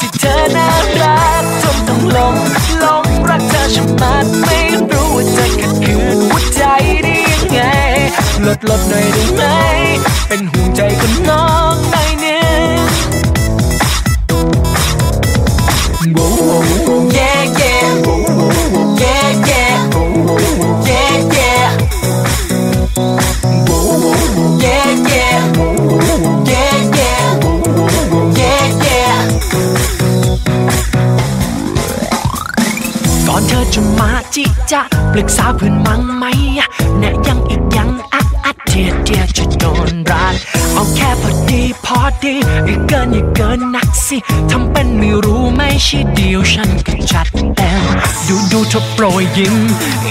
ที่เธอน่ารักจนต้องหลงหลงรักเธอชะมัดไม่รู้ว่าจะขัดขืนหัวใจได้ยังไงลดลดหน่อยได้ไหม เป็นห่วงใจคนน้อง จะมาจิจะปรึกษาเพื่อนมั้งไหมแนะยังอีกยังอัดอัดเทียเทียจะโดนรักเอาแค่พอดีพอดีอย่าเกินอย่าเกินนักสิทำเป็นไม่รู้ไม่ใช่เดียวฉันก็ชัดเต็มดูดูเธอโปรยยิ้ม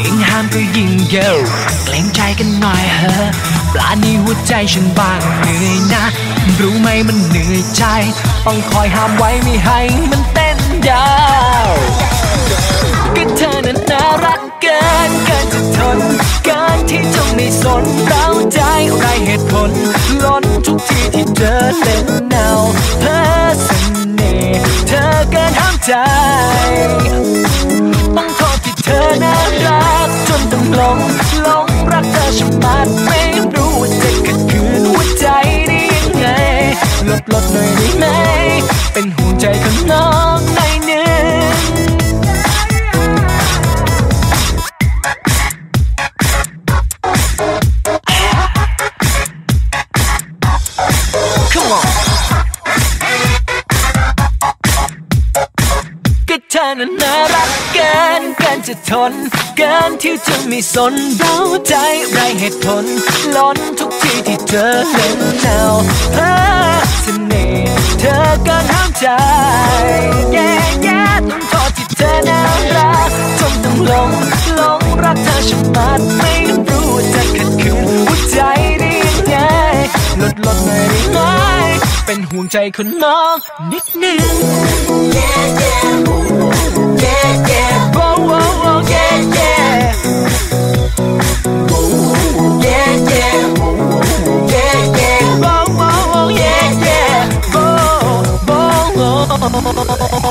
ยิ่งห้ามก็ยิ่งเยอะเกรงใจกันหน่อยเถอะปลานี้หัวใจฉันบางเหนื่อยนะ รู้ไหมมันเหนื่อยใจ ต้องคอยห้ามไว้ไม่ให้มันเต้นยา ไรเหตุผลล้นทุกทีที่เธอเล่นแนวเพ้อเสน่ห์เธอเกินห้ามใจ เธอนั้นน่ารักเกินเกินจะทน เกินที่จะไม่สนเราใจไรเหตุผล ล้นทุกทีที่เธอเล่นแนวเพ้อเสน่ห์เธอเกินห้ามใจแย่แย่ต้องโทษที่เธอน่ารักจนต้องหลงหลงรักเธอชะมัดไม่รู้จะขัดขืนหัวใจได้ยังไงลดลดหน่อยได้ไหมเป็นห่วงใจคนน้องนิดนึง yeah Yeah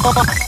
どう?